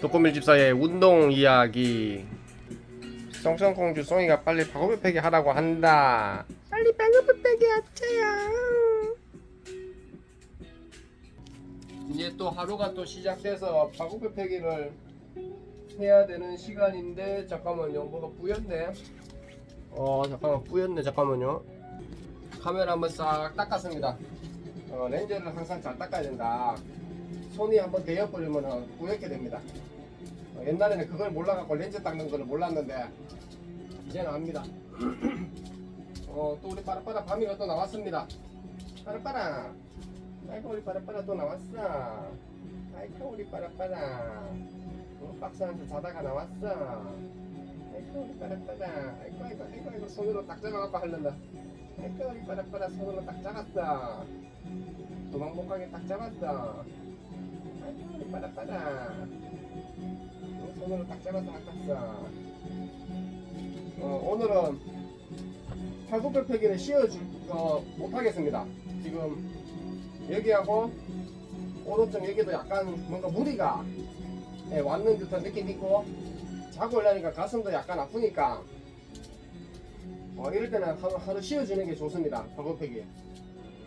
도꼬밀 집사의 운동 이야기. 성성공주 송이가 빨리 바구니 패기 하라고 한다. 빨리 바구니 패기 하자요. 이제 또 하루가 또 시작돼서 바구니 패기를 해야 되는 시간인데 잠깐만요. 뭐가 뿌였네. 어 잠깐만 뿌였네. 잠깐만요. 카메라 한번 싹 닦았습니다. 어, 렌즈를 항상 잘 닦아야 된다. 손이 한번 대여버리면 뿌옇게 됩니다. 어, 옛날에는 그걸 몰라갖고 렌즈 닦는 걸 몰랐는데 이제는 압니다. 어, 또 우리 빠라빠라 밤이가 또 나왔습니다. 빠라빠라. 아이고 우리 빠라빠라 또 나왔어. 아이고 우리 빠라빠라. 어, 박스 안에서 자다가 나왔어. 아이고 우리 빠라빠라. 아이고 아이고 아이고 아이고 손으로 딱 잡아갖고 하려다. 아이고 우리 빠라빠라 손으로 딱 잡았어. 도망 못 가게 딱 잡았어. 아이고 빠라빠라. 어, 손으로 딱 잡아서 닦았어. 어, 오늘은 팔굽혀 펴기를 씌워주 어, 못하겠습니다. 지금 여기하고 오른쪽 여기도 약간 뭔가 무리가 예, 왔는 듯한 느낌이 있고 자고 올라니까 가슴도 약간 아프니까 어, 이럴 때는 하루, 하루 쉬어주는 게 좋습니다. 팔굽혀 펴기.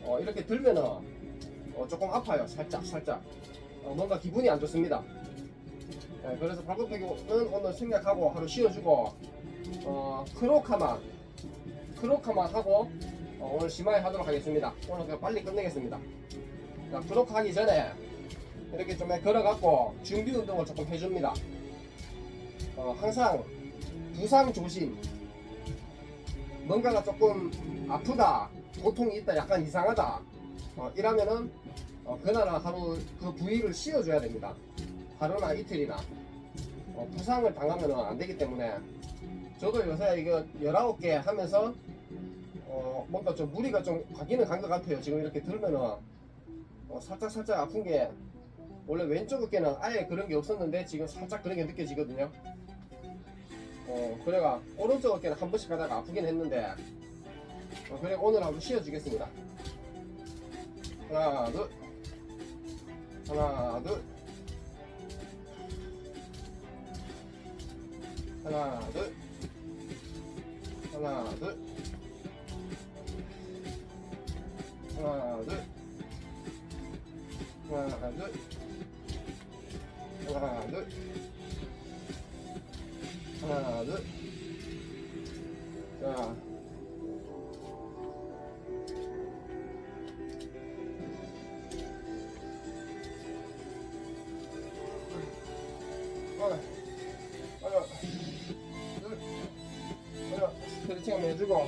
어, 이렇게 들면은 어, 조금 아파요. 살짝 살짝. 어, 뭔가 기분이 안 좋습니다. 예, 그래서 펴기는 오늘 생략하고 하루 쉬어주고 어, 크로카만 크로카만 하고 어, 오늘 심하게 하도록 하겠습니다. 오늘 그냥 빨리 끝내겠습니다. 자, 크로카 하기 전에 이렇게 좀 걸어갖고 준비 운동을 조금 해줍니다. 어, 항상 부상 조심. 뭔가가 조금 아프다, 고통이 있다, 약간 이상하다. 어, 이러면은 어, 그날은 하루 그 부위를 씌워줘야 됩니다. 하루나 이틀이나 어, 부상을 당하면 안 되기 때문에 저도 요새 이거 19개 하면서 어 뭔가 좀 무리가 좀 가기는 간 것 같아요. 지금 이렇게 들면은 어 살짝 살짝 아픈 게 원래 왼쪽 어깨는 아예 그런 게 없었는데 지금 살짝 그런 게 느껴지거든요. 어 그래가 오른쪽 어깨는 한 번씩 하다가 아프긴 했는데 어 그래 오늘 하루 쉬어주겠습니다. 하나 둘 하나 둘. 하나 둘. 하나 둘. 하나 둘. 하나 둘. 하나 둘. 하나 둘. 자. 스트레칭 해주고.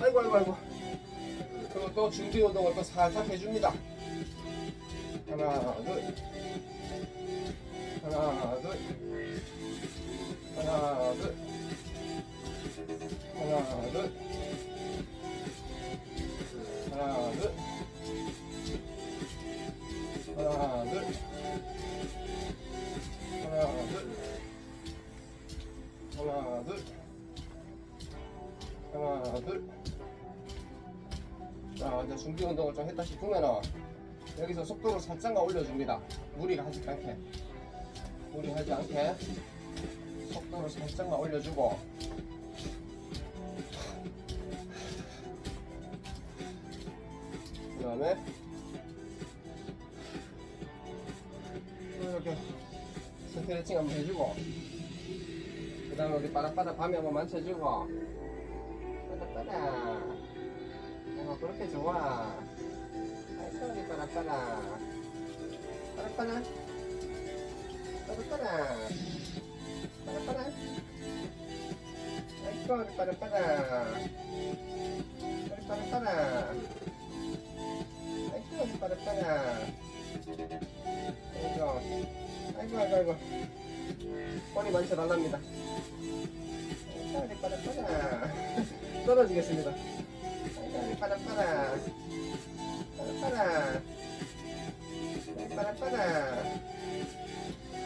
아이고 아이고 아이고. 그리고 또 준비 운동을 또 살짝 해줍니다. 하나 둘. 하나 둘. 하나 둘 준비 운동을 좀 했다 싶으면은 여기서 속도를 살짝만 올려줍니다. 무리가 하지 않게. 무리하지 않게. 속도를 살짝만 올려주고. 그 다음에 이렇게 스트레칭 한번 해주고. 그 다음에 우리 바닥바닥 밤에 한번 만져주고. 바닥바닥. 어, 그렇게 좋아. 아이고, 빠라빠라. 빠라빠라. 빠라빠라. 빠라빠라. 아이고. 우리 빠라빠라. 아이고, 빠라빠라. 아이고, 아이고, 아이고, 아이고. 꼬리 만져 달랍니다. 아이고, 우리 빠라빠라. 떨어지겠습니다. 빠라빠라. 빠라빠라. 빠라빠라.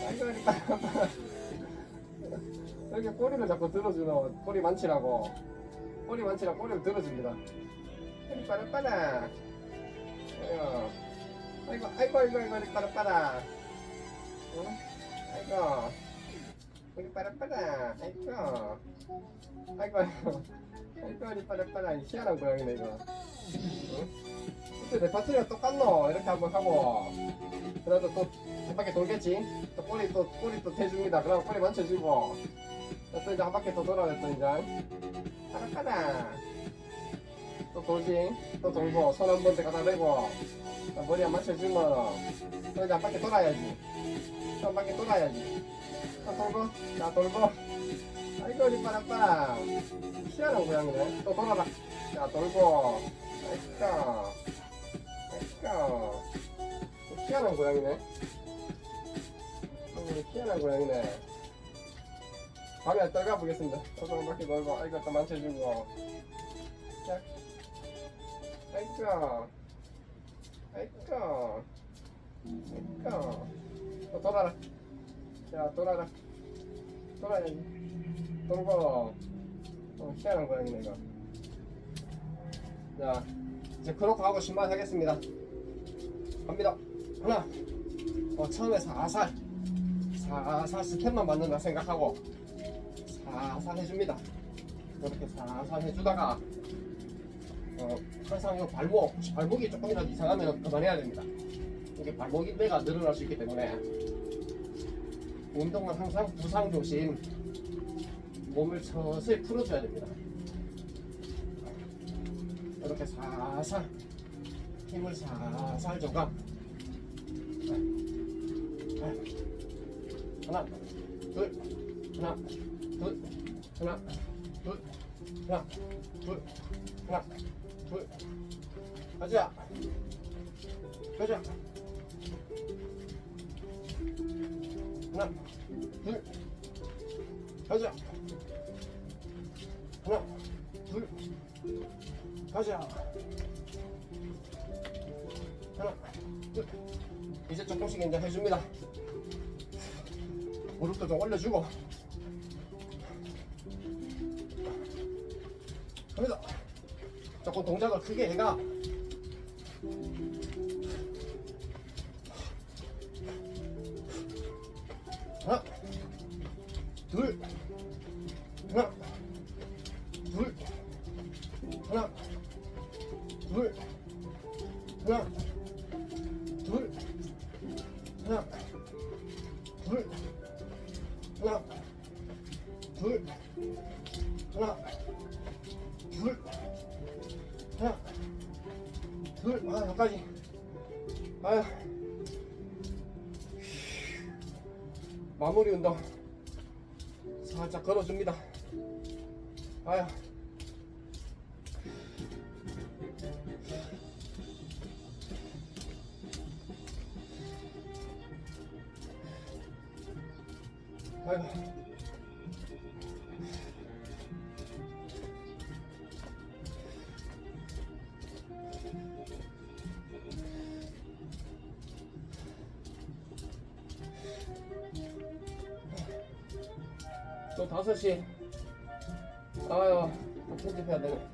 아이고, 우리 빠라빠라. 이렇게 꼬리를 자꾸 들어주는 꼬리 만치라고. 꼬리 만치라 꼬리를 들어줍니다. 꼬리 빠라빠라. 아이고, 아이고, 아이고, 아이고, 아이고, 빠라빠라. 응? 아이고 우리 빠라빠라 아이고 아이고 이고 우리 빠라빠라 이 희한한 고양이네 이거. 응? 파트리가 똑같노? 이렇게 한번 하고. 그래도 또 한 바퀴 돌겠지? 또 꼬리 또 꼬리 또 대줍니다. 그럼 꼬리 만져주고. 또 이제 한 바퀴 더 돌아야 또 이제. 빠라빠라 또 돌지. 또 돌고 손 한 번 더 갖다 대고. 또 머리 한 맞춰주면 또 이제 한 바퀴 돌아야지. 또 한 바퀴 돌아야지. 또 돌고 자 돌고 아이고 우리 빠라빠. 희한한 고양이네. 또 돌아라 자 돌고. 아이까 아이까 희한한 고양이네. 음, 희한한 고양이네. 밤에 떨가 보겠습니다. 또한 바퀴 돌고 아이고 또 만져주고. 자 아이까 아이까 아이까 또 돌아라. 자 돌아라. 돌아야지 돌고 어, 희한한 고양이네 이거. 자 이제 그렇고 하고 신발 하겠습니다. 갑니다. 하나. 어, 처음에 살살 살살 스텝만 맞는다 생각하고 살살 해줍니다. 이렇게 살살 해주다가 어, 항상 이 발목 발목이 조금이라도 이상하면 그만해야 됩니다. 이게 발목이 내가 늘어날 수 있기 때문에. 운동은 항상 부상 조심 몸을 서서히 풀어줘야 됩니다 이렇게 살살 힘을 살살 줘가 하나 둘 하나 둘 하나 둘 하나 둘 하나 둘 가자 가자 하나 둘 가자 하나 둘. 가자 하나. 둘. 이제 조금씩 이제 해줍니다. 무릎도 좀 올려주고. 갑니다. 조금 동작을 크게 해가. 하나 둘 하나 둘 하나 둘아 여기까지. 아유 마무리 운동 살짝 걸어줍니다. 아유 아유 5시. 아유 또 편집해야 되네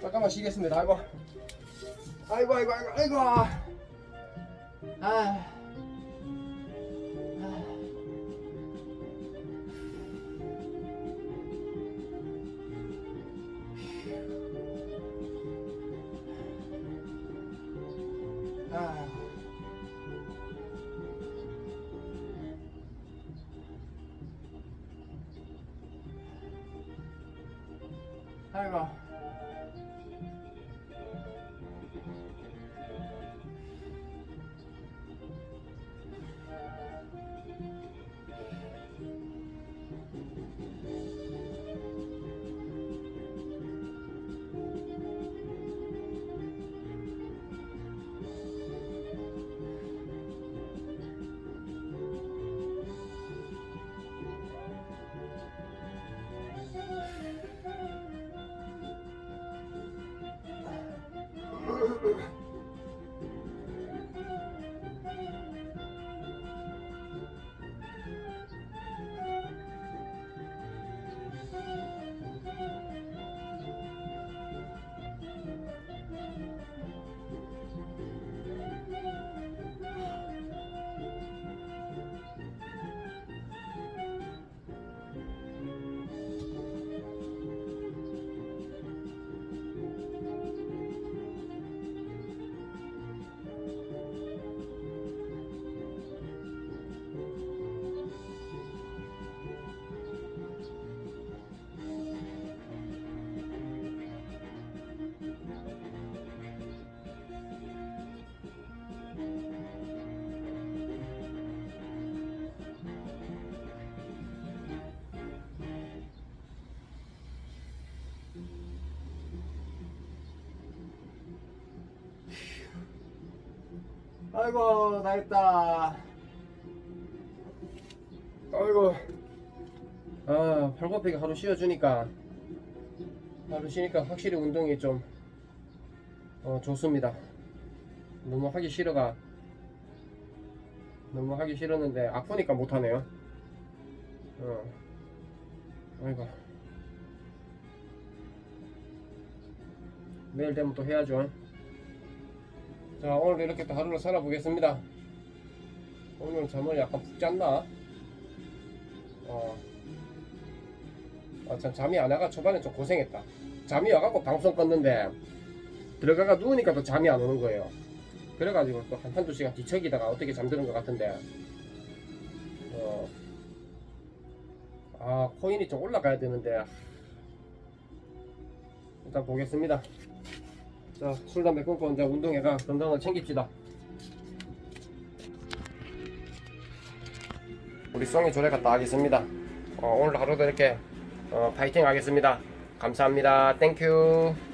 잠깐만 쉬겠습니다. 아이고. 아이고 아이고 아이고 아이고. 아. 아. 那个。 아이고 다 했다. 아이고. 아 팔굽혀펴기 하루 쉬어주니까 하루 쉬니까 확실히 운동이 좀 어, 좋습니다. 너무 하기 싫어가 너무 하기 싫었는데 아프니까 못하네요. 어. 아이고. 내일 되면 또 해야죠 자 오늘 이렇게 또 하루를 살아보겠습니다. 오늘 잠을 약간 푹 잤나? 어. 아, 참 잠이 안 와가 초반에 좀 고생했다. 잠이 와갖고 방송 껐는데 들어가가 누우니까 또 잠이 안 오는 거예요. 그래가지고 또 한, 한두 시간 뒤척이다가 어떻게 잠드는 것 같은데. 어. 아 코인이 좀 올라가야 되는데. 일단 보겠습니다 자, 술, 담배 끊고 이제 운동해가 건강을 챙깁시다. 우리 송이 조례 갔다 하겠습니다. 어, 오늘 하루도 이렇게 어, 파이팅 하겠습니다. 감사합니다. 땡큐.